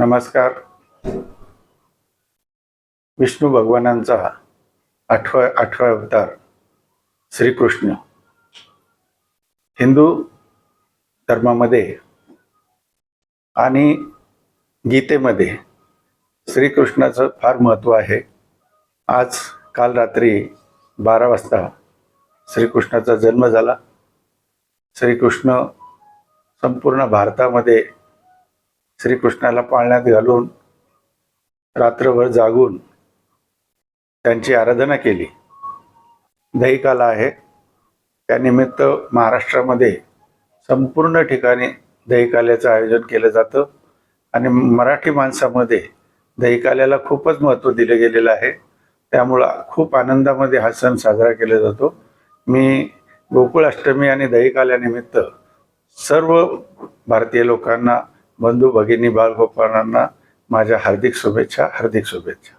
नमस्कार. विष्णू भगवानांचा आठवा आठवा अवतार श्रीकृष्ण. हिंदू धर्मामध्ये आणि गीतेमध्ये श्रीकृष्णाचं फार महत्त्व आहे. आज काल रात्री बारा वाजता श्रीकृष्णाचा जन्म झाला. श्रीकृष्ण संपूर्ण भारतामध्ये श्रीकृष्णाला पाळण्यात घालून रात्रभर जागून त्यांची आराधना केली. दहिकाला आहे. त्यानिमित्त महाराष्ट्रामध्ये संपूर्ण ठिकाणी दहिकाल्याचं आयोजन केलं जातं आणि मराठी माणसामध्ये दहिकाल्याला खूपच महत्त्व दिलं गेलेलं आहे. त्यामुळं खूप आनंदामध्ये हा सण साजरा केला जातो. मी गोकुळाष्टमी आणि दहिकाल्यानिमित्त सर्व भारतीय लोकांना बंधू भगिनी बालगोपाळांना माझ्या हार्दिक शुभेच्छा हार्दिक शुभेच्छा.